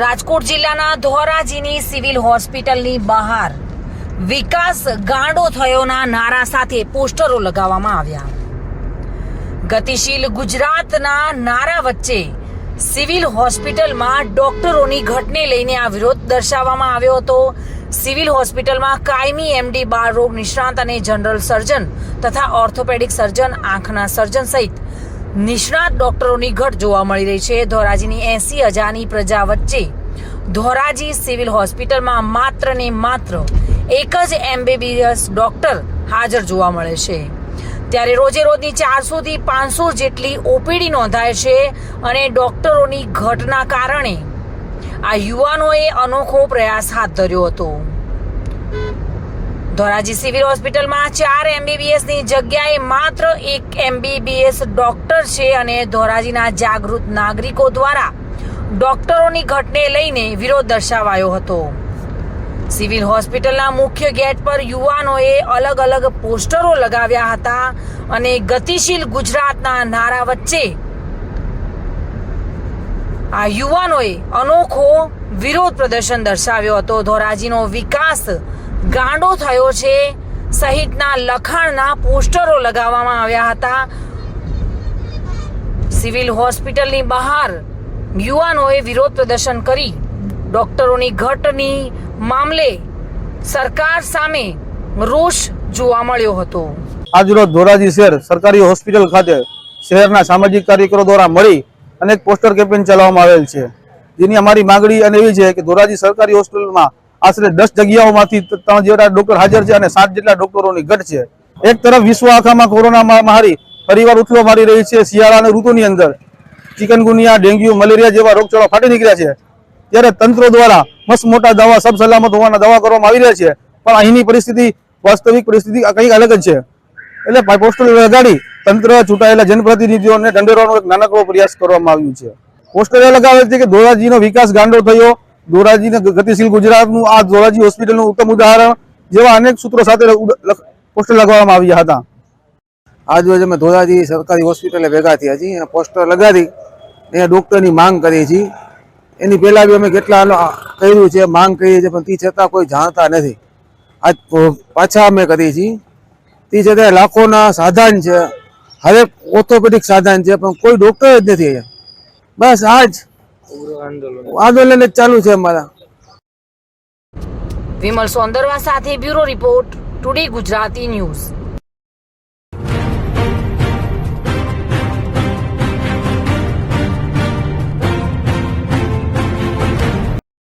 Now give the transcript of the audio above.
રાજકોટ જિલ્લાના ધોરાજીની સિવિલ હોસ્પિટલની બહાર વિકાસ ગાંડો થયોના નારા સાથે પોસ્ટરો લગાવવામાં આવ્યા. ગતિશીલ ગુજરાતના નારા વચ્ચે સિવિલ હોસ્પિટલમાં ડોક્ટરોની ઘટને લઈને આ વિરોધ દર્શાવવામાં આવ્યો હતો. સિવિલ હોસ્પિટલમાં કાયમી એમડી બાળ રોગ નિષ્ણાંત અને જનરલ સર્જન તથા ઓર્થોપેડિક સર્જન, આંખના સર્જન સહિત નિષ્ણાત ડોક્ટરોની ઘટ જોવા મળી રહી છે. ધોરાજીની એસી હજારની પ્રજા વચ્ચે ધોરાજી સિવિલ હોસ્પિટલમાં માત્ર ને માત્ર એક જ એમબીબીએસ ડોક્ટર હાજર જોવા મળે છે. ત્યારે રોજે રોજની ચારસો થી પાંચસો જેટલી ઓપીડી નોંધાય છે અને ડોક્ટરોની ઘટના કારણે આ યુવાનોએ અનોખો પ્રયાસ હાથ ધર્યો હતો. ધોરાજી સિવિલ હોસ્પિટલમાં ચાર એમબીબીએસની જગ્યાએ માત્ર એક એમબીબીએસ ડોક્ટર છે અને ધોરાજીના જાગૃત નાગરિકો દ્વારા ડોક્ટરોની ઘટને લઈને વિરોધ દર્શાવાયો હતો. સિવિલ હોસ્પિટલના મુખ્ય ગેટ પર યુવાનોએ અલગ અલગ પોસ્ટરો લગાવ્યા હતા અને ગતિશીલ ગુજરાતના નારા વચ્ચે આ યુવાનોએ અનોખો વિરોધ પ્રદર્શન દર્શાવ્યો હતો. ધોરાજીનો વિકાસ ગાંડો થયો છે. સહિતના લખાણના પોસ્ટરો લગાવવામાં આવ્યા હતા. સિવિલ હોસ્પિટલની બહાર યુવાનોએ વિરોધ પ્રદર્શન કરી. ડોક્ટરોની ઘટની મામલે સરકાર સામે રોષ જોવા મળ્યો હતો. આજરોજ ધોરાજી શહેર સરકારી હોસ્પિટલ ખાતે શહેરના સામાજિક કાર્યકરો દ્વારા મળી અનેક પોસ્ટર કેમ્પેન ચલાવવામાં આવેલ છે. જેની અમારી માંગણી અને એવી છે કે ધોરાજી સરકારી હોસ્પિટલમાં આશરે દસ જગ્યાઓમાંથી ત્રણ જેટલા ડોક્ટર હાજર છે અને સાત જેટલા ડોક્ટરોની ઘટ છે. એક તરફ વિશ્વ આખામાં કોરોના મહામારી ફરીવાર ઉથલો મારી રહી છે શિયાળાની ઋતુની અંદર. ચિકનગુનિયા, ડેન્ગ્યુ, મલેરિયા જેવા રોગચાળો ફાટી નીકળ્યા છે. ત્યારે તંત્ર દ્વારા મસ્ત મોટા દવા સબ સલામત હોવાના દવા કરવામાં આવી રહ્યા છે. પણ અહીંની પરિસ્થિતિ વાસ્તવિક પરિસ્થિતિ કંઈક અલગ જ છે. એટલે પોસ્ટલ લગાડી તંત્ર ચૂંટાયેલા જનપ્રતિનિધિઓને દંડેરવાનો એક નાનકડો પ્રયાસ કરવામાં આવ્યું છે. પોસ્ટલ એ લગાવે છે કે ધોરાજીનો વિકાસ ગાંડો થયો. ધોરાજીને ગતિશીલ ગુજરાતનું આ ધોરાજી હોસ્પિટલનું ઉત્તમ ઉદાહરણ જેવા અનેક સૂત્રો સાથે પોસ્ટર લગાવવામાં આવ્યા હતા. આજ રોજ અમે ધોરાજી સરકારી હોસ્પિટલે ભેગા થયા છીએ. અને પોસ્ટર લગાડી અહીંયા ડૉક્ટરની માંગ કરી છીએ. એની પહેલાં બી અમે કેટલા કર્યું છે, માંગ કરીએ છીએ, પણ તે છતાં કોઈ જાણતા નથી. આજ પાછા અમે કરીએ છીએ. તે છતાં લાખોના સાધન છે. હરેક ઓર્થોપેડિક સાધન છે, પણ કોઈ ડૉક્ટર જ નથી અહીંયા. બસ આ જ આંદોલન. ચાલુ છે અમારા. વિમલ સોંદરવા સાથે bureau report today Gujarati news.